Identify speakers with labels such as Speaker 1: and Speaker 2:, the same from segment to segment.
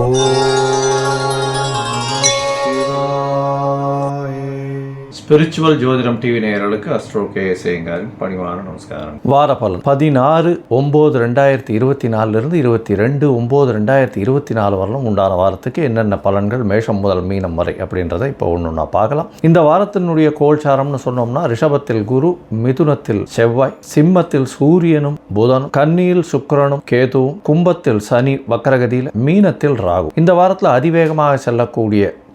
Speaker 1: Oh. Spiritual ஜோதிடம் TV நேயர்களுக்கு astro K சேங்காரின் பணிவான நமஸ்காரம்.
Speaker 2: வார பலன். பதினாறு ஒம்பது ரெண்டாயிரத்தி இருபத்தி நாலுலேருந்து இருபத்தி ரெண்டு ஒம்பது ரெண்டாயிரத்தி இருபத்தி நாலு வரலும் உண்டான வாரத்துக்கு என்னென்ன பலன்கள் மேஷம் முதல் மீனம் வரை அப்படின்றத இப்போ ஒன்று ஒன்றா பார்க்கலாம். இந்த வாரத்தினுடைய கோல்சாரம்னு சொன்னோம்னா ரிஷபத்தில் குரு மிதுனத்தில் செவ்வாய் சிம்மத்தில் சூரியனும் புதனும் கன்னியில் சுக்கரனும் கேதுவும் கும்பத்தில் சனி வக்கரகதியில் மீனத்தில் ராகு. இந்த வாரத்தில் அதிவேகமாக செல்லக்கூடிய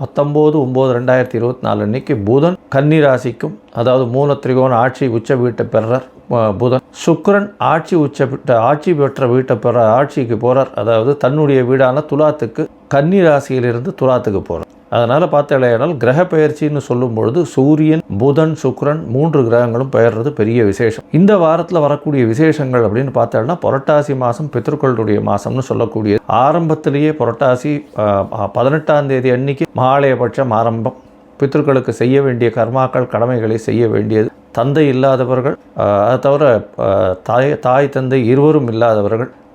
Speaker 2: பத்தொம்போது ஒம்பது ரெண்டாயிரத்தி இருபத்தி நாலு அன்னைக்கு புதன் கன்னி ராசிக்கும் அதாவது மூல திரிகோண ஆட்சி உச்ச வீட்டை பெறார் புதன். சுக்கரன் ஆட்சி உச்ச ஆட்சி பெற்ற வீட்டை பெற ஆட்சிக்கு போகிறார் அதாவது தன்னுடைய வீடான துலாத்துக்கு கன்னி ராசியிலிருந்து துலாத்துக்கு போகிறார் அதனால் பார்த்தாலேயானால் கிரக பெயர்ச்சின்னு சொல்லும் பொழுது சூரியன் புதன் சுக்ரன் மூன்று கிரகங்களும் பெயர்றது பெரிய விசேஷம். இந்த வாரத்தில் வரக்கூடிய விசேஷங்கள் அப்படின்னு பார்த்தோம்னா புரட்டாசி மாதம் பித்திருக்களுடைய மாதம்னு சொல்லக்கூடிய ஆரம்பத்திலேயே புரட்டாசி பதினெட்டாம் தேதி அன்னைக்கு மகாலயபட்சம் ஆரம்பம். பித்திருக்களுக்கு செய்ய வேண்டிய கர்மாக்கள் கடமைகளை செய்ய வேண்டியது. தந்தை இல்லாதவர்கள் அதை தவிர தாய் தாய் தந்தை இருவரும் இல்லாதவர்கள்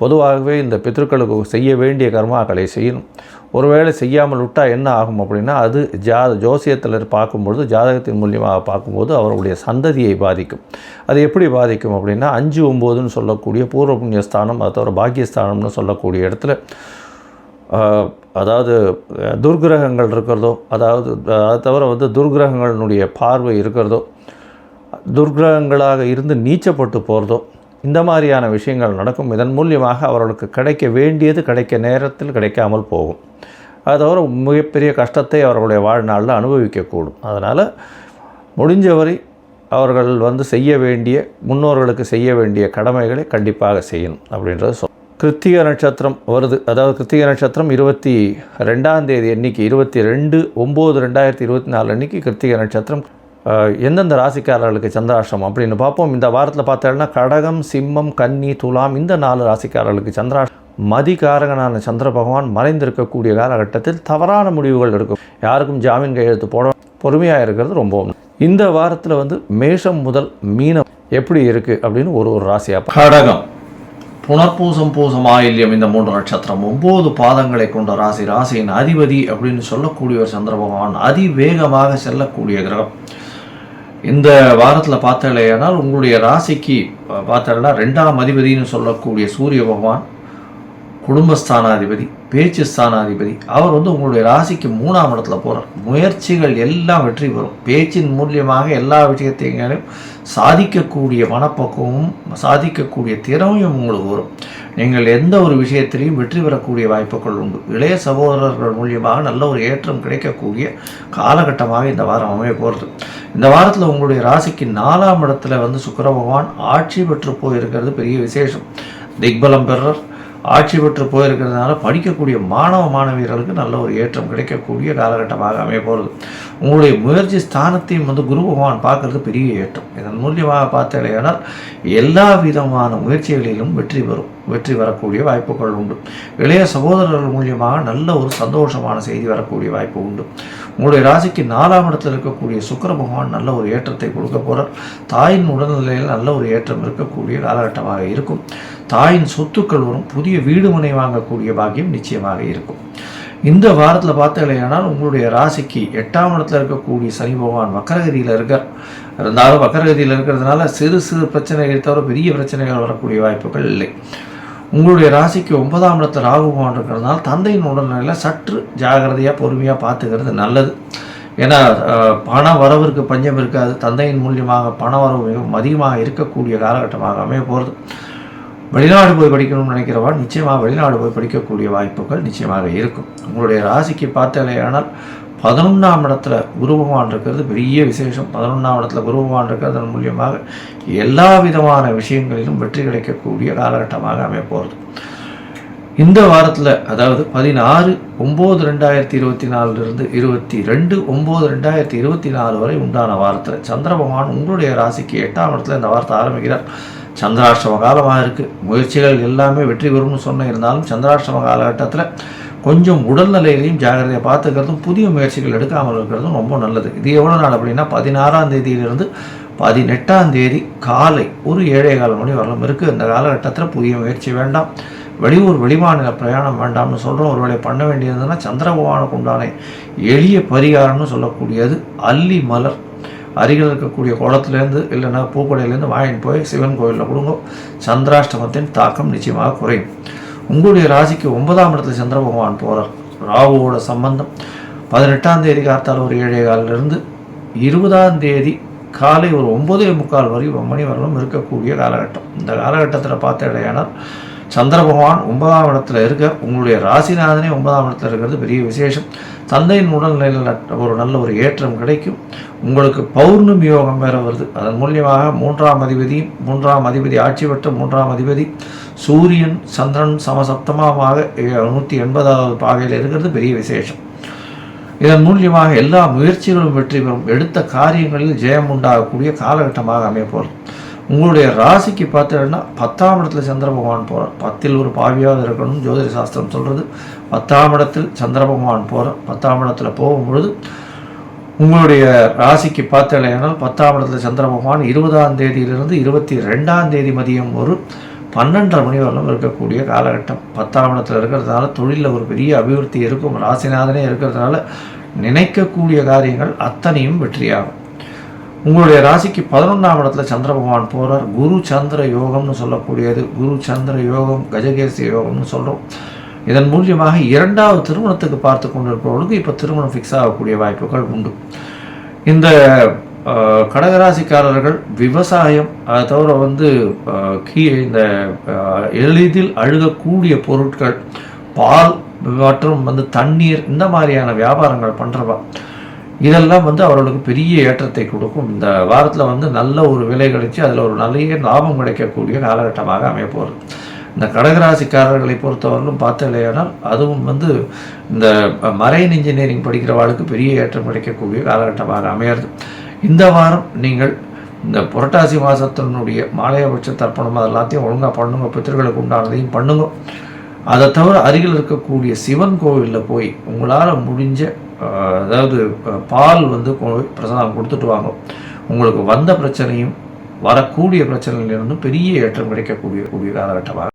Speaker 2: பொதுவாகவே இந்த பித்ருக்களுக்கு செய்ய வேண்டிய கர்மாக்களை செய்யணும். ஒருவேளை செய்யாமல் விட்டால் என்ன ஆகும் அப்படின்னா அது ஜா ஜோசியத்தில் பார்க்கும்பொழுது ஜாதகத்தின் மூலியமாக பார்க்கும்போது அவர்களுடைய சந்ததியை பாதிக்கும். அது எப்படி பாதிக்கும் அப்படின்னா அஞ்சு ஒம்போதுன்னு சொல்லக்கூடிய பூர்வ புண்ணியஸ்தானம் அது தவிர பாக்கியஸ்தானம்னு சொல்லக்கூடிய இடத்துல அதாவது துர்கிரகங்கள் இருக்கிறதோ அதாவது அதை தவிர வந்து துர்கிரகங்களினுடைய பார்வை இருக்கிறதோ துர்கிரகங்களாக இருந்து நீச்சப்பட்டு போகிறதோ இந்த மாதிரியான விஷயங்கள் நடக்கும். இதன் மூலியமாக அவர்களுக்கு கிடைக்க வேண்டியது கிடைக்க நேரத்தில் கிடைக்காமல் போகும். அது தவிர மிகப்பெரிய கஷ்டத்தை அவர்களுடைய வாழ்நாளில் அனுபவிக்கக்கூடும். அதனால் முடிஞ்சவரை அவர்கள் வந்து செய்ய வேண்டிய முன்னோர்களுக்கு செய்ய வேண்டிய கடமைகளை கண்டிப்பாக செய்யணும் அப்படின்றது சொல். கிருத்திக நட்சத்திரம் வருது. அதாவது கிருத்திக நட்சத்திரம் இருபத்தி ரெண்டாம் தேதி அன்னைக்கு இருபத்தி ரெண்டு ஒம்பது ரெண்டாயிரத்தி இருபத்தி நாலு அன்னைக்கு கிருத்திக நட்சத்திரம் எந்தெந்த ராசிக்காரர்களுக்கு சந்திராஷ்டிரம் அப்படின்னு பார்ப்போம். இந்த வாரத்தில் பார்த்தோம்னா கடகம் சிம்மம் கன்னி துலாம் இந்த நாலு ராசிக்காரர்களுக்கு சந்திராஷ்டிரம் மதிகாரகனான சந்திர பகவான் மறைந்திருக்கக்கூடிய காலகட்டத்தில் தவறான முடிவுகள் இருக்கும் யாருக்கும் ஜாமீன் கையெழுத்து போட பொறுமையாக இருக்கிறது ரொம்பவும். இந்த வாரத்தில் வந்து மேஷம் முதல் மீனம் எப்படி இருக்குது அப்படின்னு ஒரு ஒரு ராசியாக
Speaker 1: கடகம். புனர்பூசம் பூசம் ஆயில்யம் இந்த மூன்று நட்சத்திரம். ஒம்பது பாதங்களை கொண்ட ராசி ராசியின் அதிபதி அப்படின்னு சொல்லக்கூடிய ஒரு சந்திர பகவான். அதிவேகமாக செல்லக்கூடிய கிரகம். இந்த வாரத்தில் பார்த்தாலேயானால் உங்களுடைய ராசிக்கு பார்த்தாலேனா ரெண்டாம் அதிபதினு சொல்லக்கூடிய சூரிய பகவான் குடும்பஸ்தானாதிபதி பேச்சு ஸ்தானாதிபதி அவர் வந்து உங்களுடைய ராசிக்கு மூணாம் இடத்துல போகிறார் முயற்சிகள் எல்லாம் வெற்றி பெறும். பேச்சின் மூலியமாக எல்லா விஷயத்தையும் சாதிக்கக்கூடிய மனப்பக்குவமும் சாதிக்கக்கூடிய திறமையும் உங்களுக்கு வரும். நீங்கள் எந்த ஒரு விஷயத்திலையும் வெற்றி பெறக்கூடிய வாய்ப்புகள் உண்டு. இளைய சகோதரர்கள் மூலியமாக நல்ல ஒரு ஏற்றம் கிடைக்கக்கூடிய காலகட்டமாக இந்த வாரம் அமைய போகிறது இந்த வாரத்தில் உங்களுடைய ராசிக்கு நாலாம் இடத்துல வந்து சுக்கர பகவான் ஆட்சி பெற்று போயிருக்கிறது பெரிய விசேஷம். திக்பலம் பெறர் ஆட்சி பெற்று போயிருக்கிறதுனால படிக்கக்கூடிய மாணவ மாணவியர்களுக்கு நல்ல ஒரு ஏற்றம் கிடைக்கக்கூடிய காலகட்டமாக அமைய போகிறது உங்களுடைய முயற்சி ஸ்தானத்தையும் வந்து குரு பகவான் பார்க்கறது பெரிய ஏற்றம். இதன் மூலியமாக பார்த்தலையானால் எல்லா விதமான முயற்சிகளிலும் வெற்றி பெறும். வெற்றி வரக்கூடிய வாய்ப்புகள் உண்டு. இளைய சகோதரர்கள் மூலியமாக நல்ல ஒரு சந்தோஷமான செய்தி வரக்கூடிய வாய்ப்பு உண்டு. உங்களுடைய ராசிக்கு நாலாம் இடத்துல இருக்கக்கூடிய சுக்கர பகவான் நல்ல ஒரு ஏற்றத்தை கொடுக்க போகிறார் தாயின் உடல்நிலையில் நல்ல ஒரு ஏற்றம் இருக்கக்கூடிய காலகட்டமாக இருக்கும். தாயின் சொத்துக்கள் வரும். புதிய வீடு மனை வாங்கக்கூடிய பாக்கியம் நிச்சயமாக இருக்கும். இந்த வாரத்தில் பார்த்தீங்களேனால் உங்களுடைய ராசிக்கு எட்டாம் இடத்துல இருக்கக்கூடிய சனி பகவான் வக்கரகதியில் இருக்கார். இருந்தாலும் வக்கரகதியில் இருக்கிறதுனால சிறு சிறு பிரச்சனைகள் தவிர பெரிய பிரச்சனைகள் வரக்கூடிய வாய்ப்புகள் இல்லை. உங்களுடைய ராசிக்கு ஒன்பதாம் இடத்துல ராகு பகவான் இருக்கிறதுனால தந்தையின் உடல்நிலையில் சற்று ஜாகிரதையாக பொறுமையாக பார்த்துக்கிறது நல்லது. ஏன்னா பண வரவிற்கு பஞ்சம் இருக்காது. தந்தையின் மூலியமாக பண வரவு மிகவும் அதிகமாக இருக்கக்கூடிய காலகட்டமாக அமைய போகிறது வெளிநாடு போய் படிக்கணும்னு நினைக்கிறவா நிச்சயமாக வெளிநாடு போய் படிக்கக்கூடிய வாய்ப்புகள் நிச்சயமாக இருக்கும். உங்களுடைய ராசிக்கு பார்த்தாலேயானால் பதினொன்றாம் இடத்துல குரு பகவான் இருக்கிறது பெரிய விசேஷம். பதினொன்றாம் இடத்துல குரு பகவான் இருக்கிறதன் மூலியமாக எல்லா விதமான விஷயங்களிலும் வெற்றி கிடைக்கக்கூடிய காலகட்டமாக அமைப்போகிறது இந்த வாரத்தில் அதாவது பதினாறு ஒம்பது ரெண்டாயிரத்தி இருபத்தி நாலுலேருந்து இருபத்தி ரெண்டு ஒம்பது ரெண்டாயிரத்தி இருபத்தி நாலு வரை உண்டான வாரத்தில் சந்திர பகவான் உங்களுடைய ராசிக்கு எட்டாம் இடத்துல இந்த வாரத்தை ஆரம்பிக்கிறார். சந்திராஷ்டம காலமாக இருக்குது முயற்சிகள் எல்லாமே வெற்றி பெறும்னு சொன்ன இருந்தாலும் சந்திராஷ்டம காலகட்டத்தில் கொஞ்சம் உடல்நிலையிலையும் ஜாகிரதையை பார்த்துக்கிறதும் புதிய முயற்சிகள் எடுக்காமல் இருக்கிறதும் ரொம்ப நல்லது. இது எவ்வளோ நாள் அப்படின்னா பதினாறாம் தேதியிலிருந்து பதினெட்டாம் தேதி காலை ஒரு ஏழே கால் மணி வரலாம் இருக்குது இந்த காலகட்டத்தில் புதிய முயற்சி வேண்டாம். வெளியூர் வெளிமாநில பிரயாணம் வேண்டாம்னு சொல்கிறோம் ஒருவேளை பண்ண வேண்டியதுன்னா சந்திர பகவானுக்கு உண்டான எளிய பரிகாரம்னு சொல்லக்கூடியது அல்லி மலர். அருகில் இருக்கக்கூடிய குளத்துலேருந்து இல்லைன்னா பூக்கடையிலேருந்து வாங்கிட்டு போய் சிவன் கோயிலில் கொடுங்க. சந்திராஷ்டமத்தின் தாக்கம் நிச்சயமாக குறையும். உங்களுடைய ராசிக்கு ஒன்பதாம் இடத்துல சந்திர பகவான் போகிறார் ராகுவோட சம்பந்தம். பதினெட்டாம் தேதி காத்தால் ஒரு ஏழே காலிலிருந்து இருபதாம் தேதி காலை ஒரு ஒன்பதே முக்கால் வரை மணி வரலும் இருக்கக்கூடிய காலகட்டம். இந்த காலகட்டத்தில் பார்த்த இடையானால் சந்திர பகவான் ஒன்பதாம் இடத்துல இருக்க உங்களுடைய ராசிநாதனே ஒன்பதாம் இடத்துல இருக்கிறது பெரிய விசேஷம். தந்தையின் உடல்நிலையில் ஒரு நல்ல ஒரு ஏற்றம் கிடைக்கும். உங்களுக்கு பௌர்ணமி யோகம் வேற வருது. அதன் மூலியமாக மூன்றாம் அதிபதி மூன்றாம் அதிபதி ஆட்சி பெற்ற மூன்றாம் அதிபதி சூரியன் சந்திரன் சமசப்தமாக நூற்றி எண்பதாவது பாகையில் இருக்கிறது பெரிய விசேஷம். இதன் மூலியமாக எல்லா முயற்சிகளும் வெற்றி பெறும். எடுத்த காரியங்களில் ஜெயம் உண்டாகக்கூடிய காலகட்டமாக அமைய போகிறது உங்களுடைய ராசிக்கு பார்த்தீங்கன்னா பத்தாம் இடத்துல சந்திர பகவான் போகிறார் பத்தில் ஒரு பாவியாவது இருக்கணும் ஜோதிட சாஸ்திரம் சொல்கிறது பத்தாம் இடத்தில் சந்திர பகவான் போகிறார் பத்தாம் இடத்துல போகும்பொழுது உங்களுடைய ராசிக்கு பார்த்தலையானால் பத்தாம் இடத்துல சந்திர பகவான் இருபதாம் தேதியிலிருந்து இருபத்தி ரெண்டாம் தேதி மதியம் ஒரு பன்னெண்டரை மணி வரலும் இருக்கக்கூடிய காலகட்டம். பத்தாம் இடத்துல இருக்கிறதுனால தொழிலில் ஒரு பெரிய அபிவிருத்தி இருக்கும். ராசிநாதனே இருக்கிறதுனால நினைக்கக்கூடிய காரியங்கள் அத்தனையும் வெற்றியாகும். உங்களுடைய ராசிக்கு பதினொன்றாம் இடத்துல சந்திர பகவான் போகிறார் குரு சந்திர யோகம்னு சொல்லக்கூடியது. குரு சந்திர யோகம் கஜகேசி யோகம்னு சொல்கிறோம் இதன் மூலியமாக இரண்டாவது திருமணத்துக்கு பார்த்து கொண்டிருப்பவர்களுக்கு இப்போ திருமணம் ஃபிக்ஸ் ஆகக்கூடிய வாய்ப்புகள் உண்டு. இந்த கடகராசிக்காரர்கள் விவசாயம் அதை தவிர வந்து கீழே கீ இந்த எளிதில் அழுகக்கூடிய பொருட்கள் பால் மற்றும் வந்து தண்ணீர் இந்த மாதிரியான வியாபாரங்கள் பண்ணுறவா இதெல்லாம் வந்து அவர்களுக்கு பெரிய ஏற்றத்தை கொடுக்கும். இந்த வாரத்தில் வந்து நல்ல ஒரு விலை கிடைச்சி அதில் ஒரு நல்ல லாபம் கிடைக்கக்கூடிய காலகட்டமாக அமையப்போகிறது இந்த கடகராசிக்காரர்களை பொறுத்தவரையிலும் பார்த்தலையானால் அதுவும் வந்து இந்த மரைன் இன்ஜினியரிங் படிக்கிறவாளுக்கு பெரிய ஏற்றம் கிடைக்கக்கூடிய காலகட்டமாக அமையிறது. இந்த வாரம் நீங்கள் இந்த புரட்டாசி மாதத்தினுடைய மாலையபட்ச தர்ப்பணம் அது எல்லாத்தையும் ஒழுங்காக பண்ணுங்க பித்தர்களுக்கு உண்டானதையும் பண்ணுங்க. அதை தவிர அருகில் இருக்கக்கூடிய சிவன் கோவிலில் போய் உங்களால் முடிஞ்ச அதாவது பால் வந்து பிரசாதம் கொடுத்துட்டு வாங்க. உங்களுக்கு வந்த பிரச்சனையும் வரக்கூடிய பிரச்சனையிலிருந்து பெரிய ஏற்றம் கிடைக்கக்கூடிய கூடிய காலகட்டமாக